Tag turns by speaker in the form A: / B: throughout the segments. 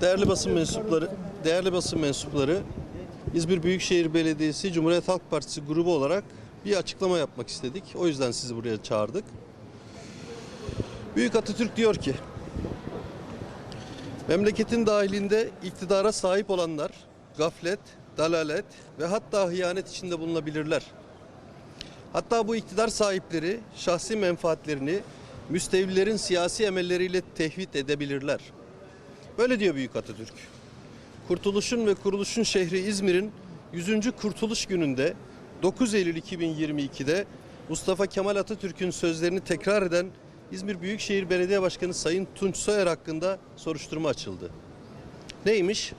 A: Değerli basın mensupları, değerli basın mensupları, İzmir Büyükşehir Belediyesi Cumhuriyet Halk Partisi grubu olarak bir açıklama yapmak istedik. O yüzden sizi buraya çağırdık. Büyük Atatürk diyor ki, memleketin dahilinde iktidara sahip olanlar gaflet, dalalet ve hatta hıyanet içinde bulunabilirler. Hatta bu iktidar sahipleri şahsi menfaatlerini müstevlilerin siyasi emelleriyle tehvit edebilirler. Böyle diyor Büyük Atatürk. Kurtuluşun ve kuruluşun şehri İzmir'in 100. Kurtuluş Günü'nde 9 Eylül 2022'de Mustafa Kemal Atatürk'ün sözlerini tekrar eden İzmir Büyükşehir Belediye Başkanı Sayın Tunç Soyer hakkında soruşturma açıldı. Neymiş?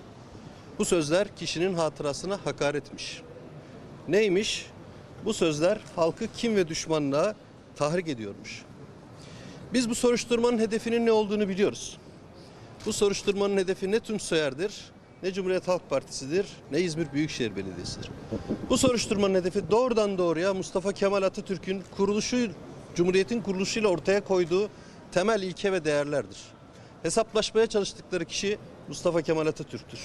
A: Bu sözler kişinin hatırasına hakaretmiş. Neymiş? Bu sözler halkı kim ve düşmanlığa tahrik ediyormuş. Biz bu soruşturmanın hedefinin ne olduğunu biliyoruz. Bu soruşturmanın hedefi ne Tunç Soyer'dir, ne Cumhuriyet Halk Partisi'dir, ne İzmir Büyükşehir Belediyesi'dir. Bu soruşturmanın hedefi doğrudan doğruya Mustafa Kemal Atatürk'ün kuruluşu, Cumhuriyet'in kuruluşuyla ortaya koyduğu temel ilke ve değerlerdir. Hesaplaşmaya çalıştıkları kişi Mustafa Kemal Atatürk'tür.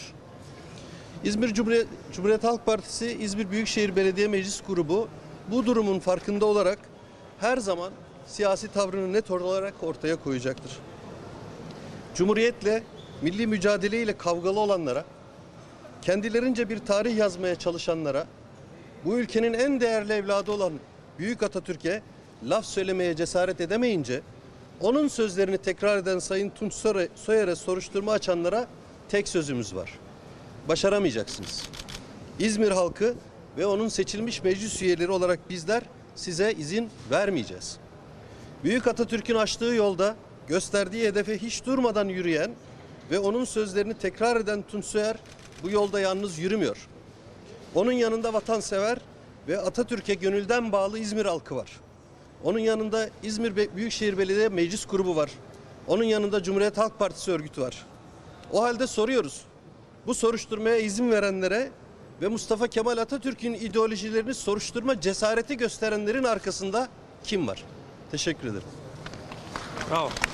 A: İzmir Cumhuriyet, Cumhuriyet Halk Partisi İzmir Büyükşehir Belediye Meclis Grubu bu durumun farkında olarak her zaman siyasi tavrını net olarak ortaya koyacaktır. Cumhuriyetle, milli mücadeleyle kavgalı olanlara, kendilerince bir tarih yazmaya çalışanlara, bu ülkenin en değerli evladı olan Büyük Atatürk'e laf söylemeye cesaret edemeyince, onun sözlerini tekrar eden Sayın Tunç Soyer- Soyer'e soruşturma açanlara tek sözümüz var. Başaramayacaksınız. İzmir halkı ve onun seçilmiş meclis üyeleri olarak bizler size izin vermeyeceğiz. Büyük Atatürk'ün açtığı yolda gösterdiği hedefe hiç durmadan yürüyen ve onun sözlerini tekrar eden Tunç Soyer bu yolda yalnız yürümüyor. Onun yanında vatansever ve Atatürk'e gönülden bağlı İzmir halkı var. Onun yanında İzmir Büyükşehir Belediye Meclis Grubu var. Onun yanında Cumhuriyet Halk Partisi örgütü var. O halde soruyoruz. Bu soruşturmaya izin verenlere ve Mustafa Kemal Atatürk'ün ideolojilerini soruşturma cesareti gösterenlerin arkasında kim var? Teşekkür ederim.
B: Oh.